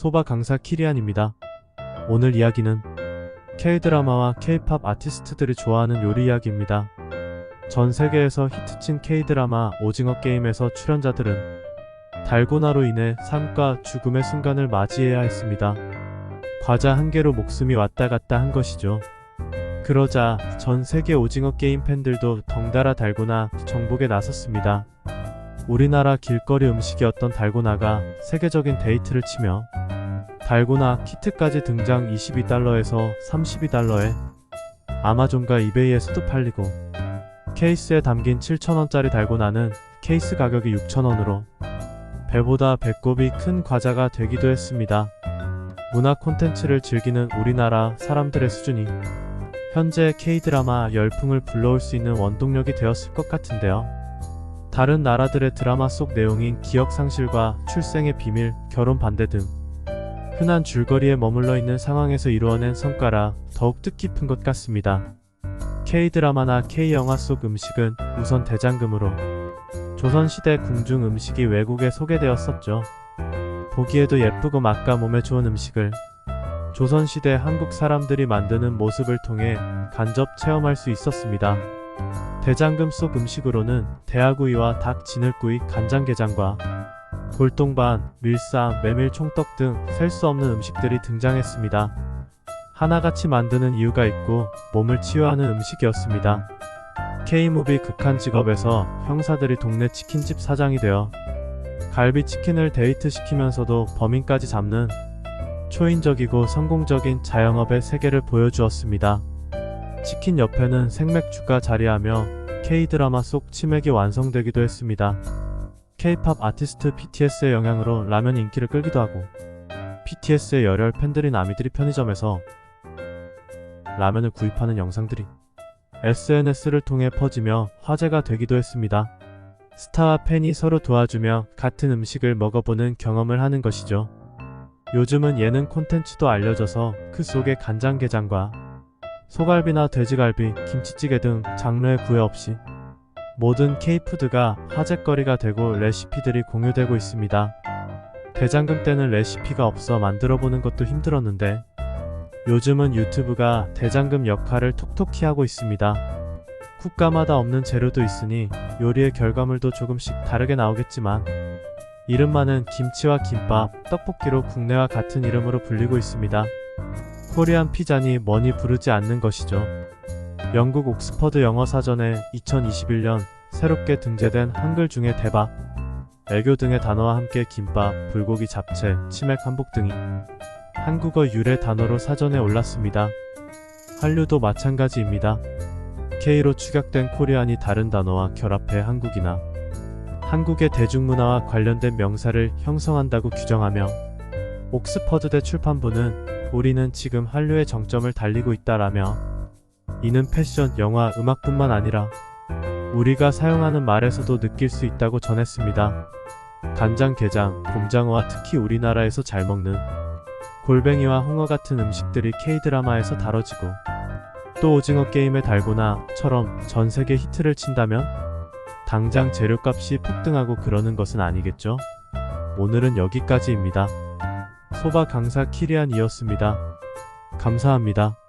소바 강사 키리안입니다. 오늘 이야기는 K-드라마와 K-팝 아티스트들이 좋아하는 요리 이야기입니다. 전 세계에서 히트친 K-드라마 오징어 게임에서 출연자들은 달고나로 인해 삶과 죽음의 순간을 맞이해야 했습니다. 과자 한 개로 목숨이 왔다 갔다 한 것이죠. 그러자 전 세계 오징어 게임 팬들도 덩달아 달고나 정복에 나섰습니다. 우리나라 길거리 음식이었던 달고나가 세계적인 데이트를 치며 달고나 키트까지 등장 22달러에서 32달러에 아마존과 이베이에서도 팔리고 케이스에 담긴 7,000원짜리 달고나는 케이스 가격이 6,000원으로 배보다 배꼽이 큰 과자가 되기도 했습니다. 문화 콘텐츠를 즐기는 우리나라 사람들의 수준이 현재 K-드라마 열풍을 불러올 수 있는 원동력이 되었을 것 같은데요. 다른 나라들의 드라마 속 내용인 기억 상실과 출생의 비밀, 결혼 반대 등 흔한 줄거리에 머물러 있는 상황에서 이루어낸 성과라 더욱 뜻깊은 것 같습니다. K-드라마나 K-영화 속 음식은 우선 대장금으로 조선시대 궁중 음식이 외국에 소개되었었죠. 보기에도 예쁘고 맛과 몸에 좋은 음식을 조선시대 한국 사람들이 만드는 모습을 통해 간접 체험할 수 있었습니다. 대장금 속 음식으로는 대하구이와 닭 진흙구이, 간장게장과 골동반, 밀쌈, 메밀 총떡 등 셀 수 없는 음식들이 등장했습니다. 하나같이 만드는 이유가 있고 몸을 치유하는 음식이었습니다. K무비 극한 직업에서 형사들이 동네 치킨집 사장이 되어 갈비 치킨을 데이트시키면서도 범인까지 잡는 초인적이고 성공적인 자영업의 세계를 보여주었습니다. 치킨 옆에는 생맥주가 자리하며 K-드라마 속 치맥이 완성되기도 했습니다. K-팝 아티스트 BTS의 영향으로 라면 인기를 끌기도 하고 BTS의 열혈 팬들인 아미들이 편의점에서 라면을 구입하는 영상들이 SNS를 통해 퍼지며 화제가 되기도 했습니다. 스타와 팬이 서로 도와주며 같은 음식을 먹어보는 경험을 하는 것이죠. 요즘은 예능 콘텐츠도 알려져서 그 속에 간장게장과 소갈비나 돼지갈비, 김치찌개 등 장르의 구애 없이 모든 K푸드가 화제거리가 되고 레시피들이 공유되고 있습니다. 대장금 때는 레시피가 없어 만들어보는 것도 힘들었는데 요즘은 유튜브가 대장금 역할을 톡톡히 하고 있습니다. 국가마다 없는 재료도 있으니 요리의 결과물도 조금씩 다르게 나오겠지만 이름만은 김치와 김밥, 떡볶이로 국내와 같은 이름으로 불리고 있습니다. 코리안 피자니 뭐니 부르지 않는 것이죠. 영국 옥스퍼드 영어 사전에 2021년 새롭게 등재된 한글 중에 대박, 애교 등의 단어와 함께 김밥, 불고기 잡채, 치맥 한복 등이 한국어 유래 단어로 사전에 올랐습니다. 한류도 마찬가지입니다. K로 축약된 코리안이 다른 단어와 결합해 한국이나 한국의 대중문화와 관련된 명사를 형성한다고 규정하며 옥스퍼드대 출판부는 우리는 지금 한류의 정점을 달리고 있다라며 이는 패션, 영화, 음악뿐만 아니라 우리가 사용하는 말에서도 느낄 수 있다고 전했습니다. 간장 게장, 곰장어와 특히 우리나라에서 잘 먹는 골뱅이와 홍어 같은 음식들이 K-드라마에서 다뤄지고 또 오징어 게임의 달고나처럼 전 세계 히트를 친다면 당장 재료값이 폭등하고 그러는 것은 아니겠죠? 오늘은 여기까지입니다. 소바 강사 키리안이었습니다. 감사합니다.